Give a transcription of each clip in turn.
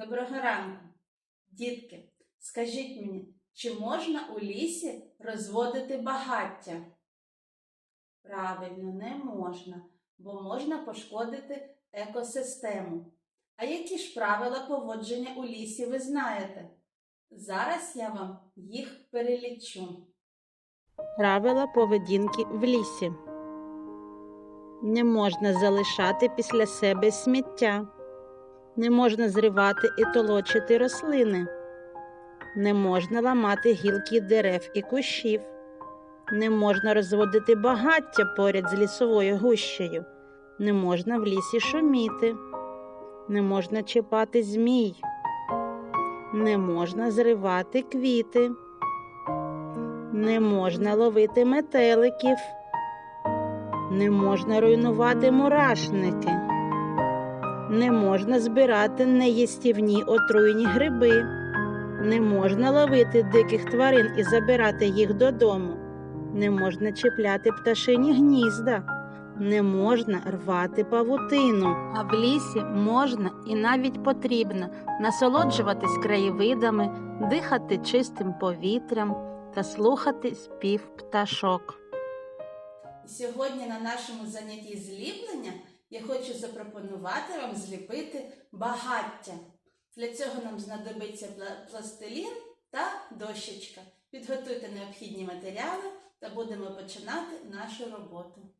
Доброго ранку, дітки. Скажіть мені, чи можна у лісі розводити багаття? Правильно, не можна, бо можна пошкодити екосистему. А які ж правила поводження у лісі ви знаєте? Зараз я вам їх перелічу. Правила поведінки в лісі. Не можна залишати після себе сміття. Не можна зривати і толочити рослини. Не можна ламати гілки дерев і кущів. Не можна розводити багаття поряд з лісовою гущею. Не можна в лісі шуміти. Не можна чіпати змій. Не можна зривати квіти. Не можна ловити метеликів. Не можна руйнувати мурашники. Не можна збирати неїстівні отруйні гриби. Не можна ловити диких тварин і забирати їх додому. Не можна чіпляти пташині гнізда. Не можна рвати павутину. А в лісі можна і навіть потрібно насолоджуватись краєвидами, дихати чистим повітрям та слухати спів пташок. Сьогодні на нашому занятті зліплення я хочу запропонувати вам зліпити багаття. Для цього нам знадобиться пластилін та дощечка. Підготуйте необхідні матеріали та будемо починати нашу роботу.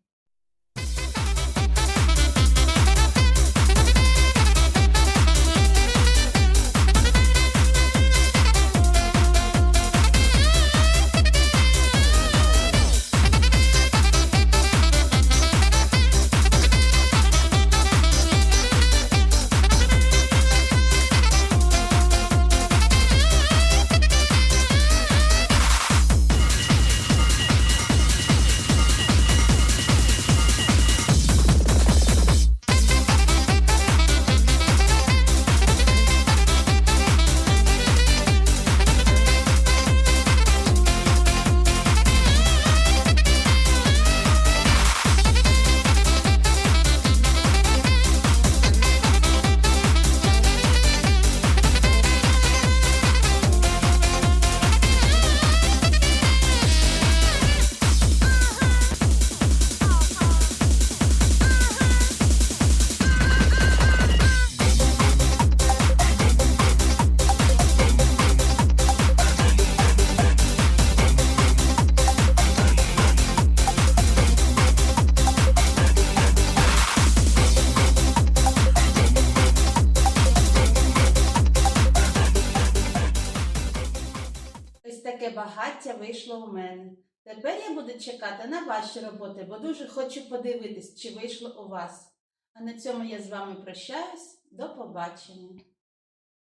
Таке багаття вийшло у мене. Тепер я буду чекати на ваші роботи, бо дуже хочу подивитись, чи вийшло у вас. А на цьому я з вами прощаюсь. До побачення.